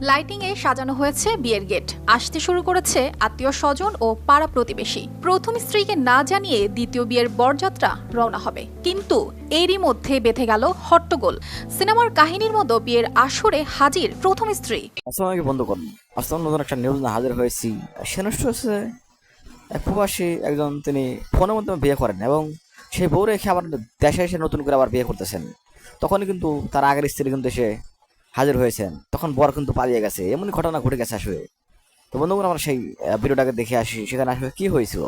Lighting এ সাজানো হয়েছে বিয়ের গেট। আসতে শুরু করেছে আত্মীয় স্বজন ও পাড়া প্রতিবেশী। প্রথম স্ত্রীকে না জানিয়ে দ্বিতীয় বিয়ের বরযাত্রা রওনা হবে। কিন্তু এরই মধ্যে বেঁধে গেল হট্টগোল। সিনেমার কাহিনীর মতো বিয়ের আসরে হাজির প্রথম স্ত্রী। আসসালামু আলাইকুম বন্ধুগণ। আসলাম নতুন একটা নিউজ নিয়ে হাজির হয়েছি। সেনষ্ট হচ্ছে, এক প্রবাসী একজন তিনি ফোনের মাধ্যমে বিয়ে করেন এবং সেই বউ রেখে আবার দেশে এসে নতুন করে আবার বিয়ে করতেছেন। তখনই কিন্তু তার আগের স্ত্রী কিন্তু এসে হাজির হয়েছেন, তখন বর কিন্তু পালিয়ে গেছে। এমনই ঘটনা ঘটে গেছে আসলে। তো বন্ধুগুলো আমরা সেই ভিডিওটাকে দেখে আসি, সেখানে আসলে কি হয়েছিল?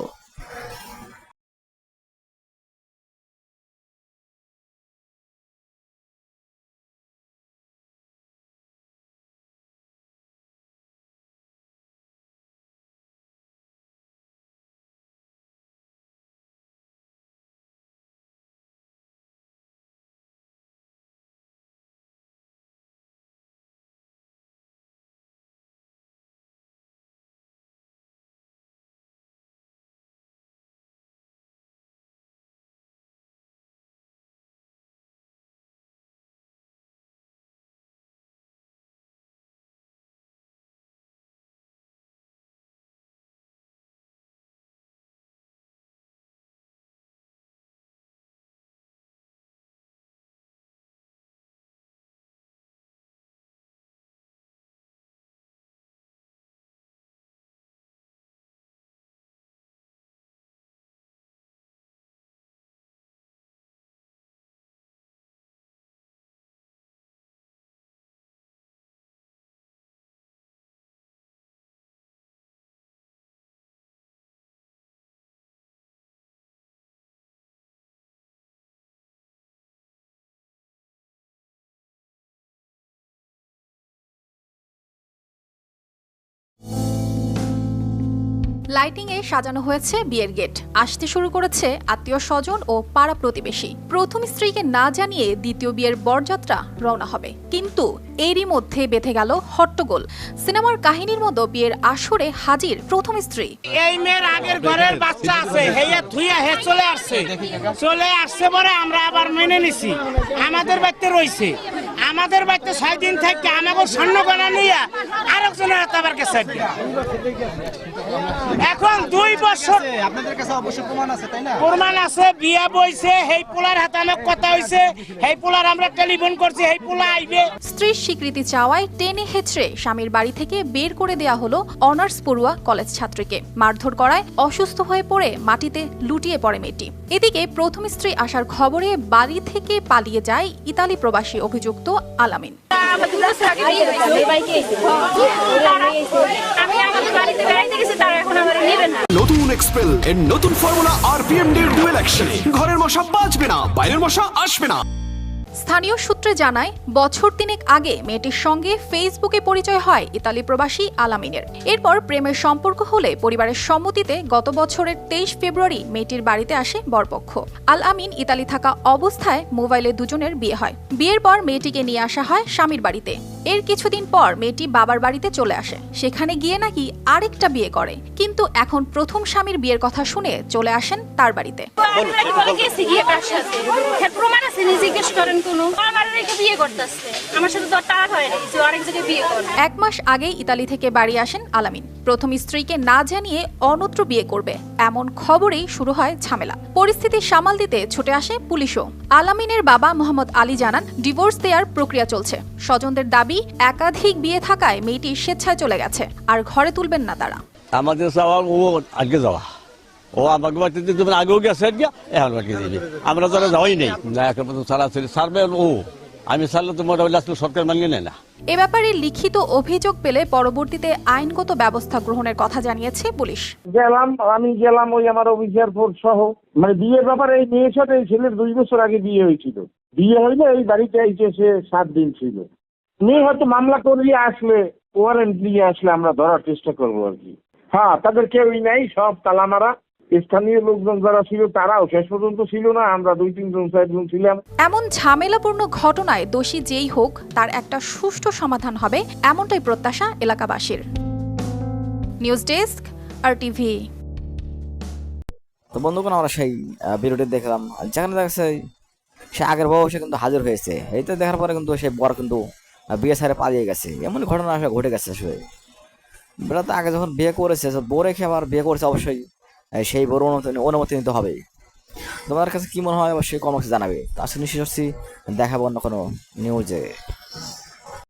লাইটিং এ সাজানো হয়েছে বিয়ের গেট। আসতে শুরু করেছে আত্মীয় স্বজন ও পাড়া প্রতিবেশী। প্রথম স্ত্রীকে না জানিয়ে দ্বিতীয় বিয়ের বরযাত্রা রওনা হবে। কিন্তু এরই মধ্যে বেঁধে গেল হট্টগোল। সিনেমার কাহিনীর মতো বিয়ের আসরে হাজির প্রথম স্ত্রী। এই মেয়ের আগের ঘরের বাচ্চা আছে। হেয়া থুইয়া হে চলে আসছে। চলে আসছে পরে আমরা আবার মেনে নিছি। আমাদের বাড়িতে রইছে। আমাদের বাড়িতে ছয় দিন থেকে আমাকে স্বর্ণ গণা নিয়ে আরেকজনের আবার গেছে এখন দুই বছর আপনাদের কাছে অবশ্যই প্রমাণ আছে তাই না? প্রমাণ আছে বিয়া বইছে হেই পোলার কথা হইছে হেই পোলার আমরা টেলিফোন করছি হেই পোলা আইবে। স্ত্রীর স্বীকৃতি চাওয়ায় টেনে হেঁচড়ে স্বামীর বাড়ি থেকে বের করে দেয়া হলো অনার্স পড়ুয়া কলেজ ছাত্রীকে। মারধর করায় অসুস্থ হয়ে পড়ে মাটিতে লুটিয়ে পড়ে মেয়েটি। এদিকে প্রথম স্ত্রী আসার খবরে বাড়ি থেকে পালিয়ে যায় ইতালি প্রবাসী অভিযুক্ত আলামিন। আমি আমাদের বাড়িতে বেড়াইতে গেছি তারা এখন আমার নেবে না। নতুন এক্সপেল এর নতুন ফর্মুলা আরপিএম ডুয়েল অ্যাকশনে ঘরের মশা বাঁচবে না বাইরের মশা আসবে না। স্থানীয় সূত্রে জানায় বছর তিনেক আগে মেয়েটির সঙ্গে ফেসবুকে পরিচয় হয় ইতালি প্রবাসী আলামিনের। এরপর প্রেমের সম্পর্ক হলে পরিবারের সম্মতিতে গত বছরের তেইশ ফেব্রুয়ারি মেয়েটির বাড়িতে আসে বরপক্ষ। আল আমিন ইতালি থাকা অবস্থায় মোবাইলে দুজনের বিয়ে হয়। বিয়ের পর মেয়েটিকে নিয়ে আসা হয় স্বামীর বাড়িতে। এর কিছুদিন পর মেয়েটি বাবার বাড়িতে চলে আসে। সেখানে গিয়ে নাকি আরেকটা বিয়ে করে। কিন্তু এখন প্রথম স্বামীর বিয়ের কথা শুনে চলে আসেন তার বাড়িতে। হ্যাঁ এক মাস আগেই ইতালি থেকে বাড়ি আসেন আলামিন। প্রথম স্ত্রীকে না জানিয়ে অন্যত্র বিয়ে করবে। এমন খবরেই শুরু হয় ঝামেলা। পরিস্থিতি সামাল দিতে ছুটে আসে পুলিশও। আলামিনের বাবা মোহাম্মদ আলী জানান, ডিভোর্স দেওয়ার প্রক্রিয়া চলছে। স্বজনদের দাবি, একাধিক বিয়ে থাকায় মেয়েটি স্বেচ্ছায় চলে গেছে। আর ঘরে তুলবেন না তারা। আমাদের সবার ও আগে যাওয়া। ও আমাকে বাড়িতে তুমি আগেও গেছে, গিয়া এখন বাকি দিবি আমরা যারা যাওয়াই নেই। এখন সারাসরি সারবে ও। আমি সারলে মোটামুটি সরকার মানিয়ে নেয় না। এ ব্যাপারে লিখিত অভিযোগ পেলে পরবর্তীতে আইনগত ব্যবস্থা গ্রহণের কথা জানিয়েছে পুলিশ। গেলাম আমি গেলাম ওই আমার অফিসার ফোর্স সহ। মানে বিয়ের ব্যাপারে এই মেয়ের সাথে এই ছেলের দুই বছর আগে বিয়ে হয়েছিল। বিয়ে হইলে এই বাড়িতে এসে সে সাত দিন ছিল। মেয়ে হয়তো মামলা করিয়ে আসলে ওয়ারেন্ট নিয়ে আসলে আমরা ধরার চেষ্টা করব আর কি। হ্যাঁ তাদের কেউই নাই সব তালা মারা স্থানীয় লোকজন যারা ছিল তারাও শেষ পর্যন্ত ছিল না। আমরা দুই তিনজন চারজন ছিলাম। এমন ঝামেলাপূর্ণ ঘটনায় দোষী যেই হোক তার একটা সুষ্ঠু সমাধান হবে এমনটাই প্রত্যাশা এলাকাবাসীর। নিউজ ডেস্ক আর টিভি তো বন্ধুগণ আমরা সেই ভিডিওটি দেখলাম। যেখানে দেখা যাচ্ছে সে আগের বউ সে কিন্তু হাজির হয়েছে। এইটা দেখার পরে কিন্তু সে বর কিন্তু বিয়ে সারে পালিয়ে গেছে। এমন ঘটনা আসলে ঘটে গেছে আসলে। বেলা তো আগে যখন বিয়ে করেছে তো খেয়ে আবার বিয়ে করেছে অবশ্যই। সেই বড় অনুমতি অনুমতি নিতে হবে। তোমার কাছে কি মনে হয় অবশ্যই কমেন্টে জানাবে। তার সাথে নিশ্চয়ই দেখাবো অন্য কোনো নিউজে